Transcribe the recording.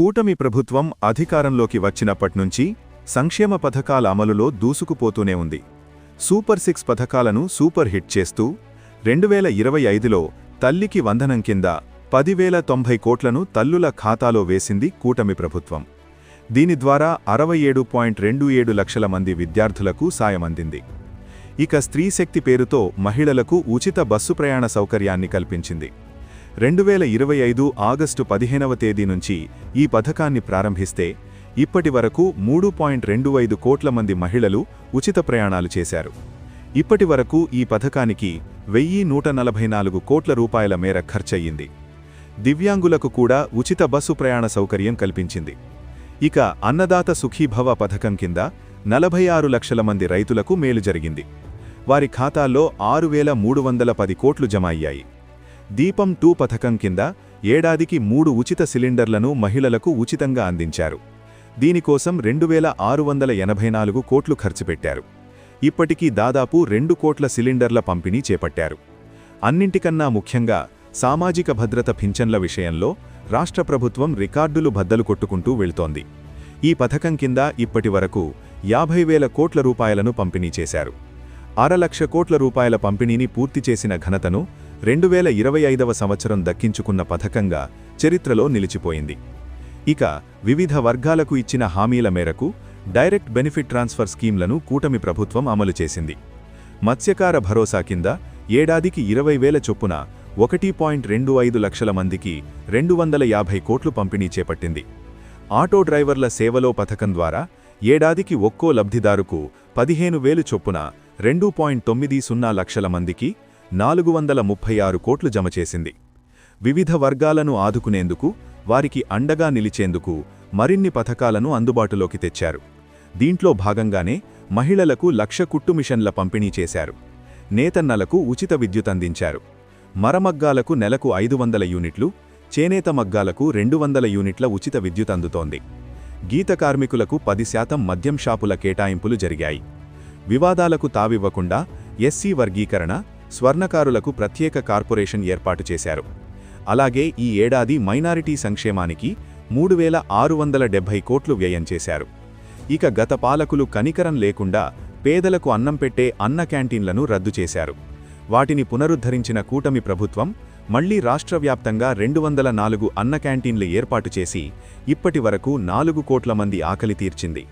కూటమి ప్రభుత్వం అధికారంలోకి వచ్చినప్పట్నుంచి సంక్షేమ పథకాల అమలులో దూసుకుపోతూనే ఉంది. సూపర్ సిక్స్ పథకాలను సూపర్ హిట్ చేస్తూ రెండు వేల ఇరవై ఐదులో తల్లికి వందనం కింద పదివేల తొంభై కోట్లను తల్లుల ఖాతాలో వేసింది కూటమి ప్రభుత్వం. దీని ద్వారా అరవై ఏడు పాయింట్ రెండు ఏడు లక్షల మంది విద్యార్థులకు సాయమందింది ఇక స్త్రీశక్తి పేరుతో మహిళలకు ఉచిత బస్సు ప్రయాణ సౌకర్యాన్ని కల్పించింది. రెండు వేల ఇరవై ఐదు ఆగస్టు పదిహేనవ తేదీ నుంచి ఈ పథకాన్ని ప్రారంభిస్తే ఇప్పటి వరకు మూడు పాయింట్ రెండు ఐదు కోట్ల మంది మహిళలు ఉచిత ప్రయాణాలు చేశారు. ఇప్పటి వరకు ఈ పథకానికి వెయ్యి నూట నలభై నాలుగు కోట్ల రూపాయల మేర ఖర్చయింది దివ్యాంగులకు కూడా ఉచిత బస్సు ప్రయాణ సౌకర్యం కల్పించింది. ఇక అన్నదాత సుఖీభవ పథకం కింద నలభై ఆరు లక్షల మంది రైతులకు మేలు జరిగింది. వారి ఖాతాల్లో ఆరు వేల మూడు వందల పది కోట్లు జమ అయ్యాయి. దీపం టూ పథకం కింద ఏడాదికి మూడు ఉచిత సిలిండర్లను మహిళలకు ఉచితంగా అందించారు. దీనికోసం రెండు వేల ఆరు వందల ఎనభై నాలుగు కోట్లు ఖర్చు పెట్టారు. ఇప్పటికీ దాదాపు రెండు కోట్ల సిలిండర్ల పంపిణీ చేపట్టారు. అన్నింటికన్నా ముఖ్యంగా సామాజిక భద్రత పింఛన్ల విషయంలో రాష్ట్ర ప్రభుత్వం రికార్డులు బద్దలు కొట్టుకుంటూ వెళ్తోంది. ఈ పథకం కింద ఇప్పటి వరకు యాభై వేల కోట్ల రూపాయలను పంపిణీ చేశారు. అరలక్ష కోట్ల రూపాయల పంపిణీని పూర్తి చేసిన ఘనతను రెండు వేల ఇరవై ఐదవ సంవత్సరం దక్కించుకున్న పథకంగా చరిత్రలో నిలిచిపోయింది. ఇక వివిధ వర్గాలకు ఇచ్చిన హామీల మేరకు డైరెక్ట్ బెనిఫిట్ ట్రాన్స్ఫర్ స్కీమ్లను కూటమి ప్రభుత్వం అమలు చేసింది. మత్స్యకార భరోసా కింద ఏడాదికి ఇరవై వేల చొప్పున ఒకటి పాయింట్ రెండు ఐదు లక్షల మందికి రెండు వందల యాభై కోట్లు పంపిణీ చేపట్టింది. ఆటో డ్రైవర్ల సేవలో పథకం ద్వారా ఏడాదికి ఒక్కో లబ్ధిదారుకు పదిహేను వేలు చొప్పున రెండు పాయింట్ తొమ్మిది సున్నా లక్షల మందికి నాలుగు వందల ముప్పై ఆరు కోట్లు జమ చేసింది. వివిధ వర్గాలను ఆదుకునేందుకు వారికి అండగా నిలిచేందుకు మరిన్ని పథకాలను అందుబాటులోకి తెచ్చారు. దీంట్లో భాగంగానే మహిళలకు లక్ష కుట్టు మిషన్ల పంపిణీ చేశారు. నేతన్నలకు ఉచిత విద్యుత్ అందించారు. మరమగ్గాలకు నెలకు ఐదు వందల యూనిట్లు చేనేత మగ్గాలకు రెండు వందల యూనిట్ల ఉచిత విద్యుత్ అందుతోంది. గీత కార్మికులకు పది శాతం మద్యం షాపుల కేటాయింపులు జరిగాయి. వివాదాలకు తావివ్వకుండా ఎస్సీ వర్గీకరణ స్వర్ణకారులకు ప్రత్యేక కార్పొరేషన్ ఏర్పాటు చేశారు. అలాగే ఈ ఏడాది మైనారిటీ సంక్షేమానికి మూడు వేల ఆరు వందల డెబ్బై కోట్లు వ్యయం చేశారు. ఇక గత పాలకులు కనికరం లేకుండా పేదలకు అన్నం పెట్టే అన్న క్యాంటీన్లను రద్దు చేశారు. వాటిని పునరుద్ధరించిన కూటమి ప్రభుత్వం మళ్ళీ రాష్ట్ర వ్యాప్తంగా రెండు వందల నాలుగు అన్న క్యాంటీన్లు ఏర్పాటు చేసి ఇప్పటి వరకు నాలుగు కోట్ల మంది ఆకలి తీర్చింది.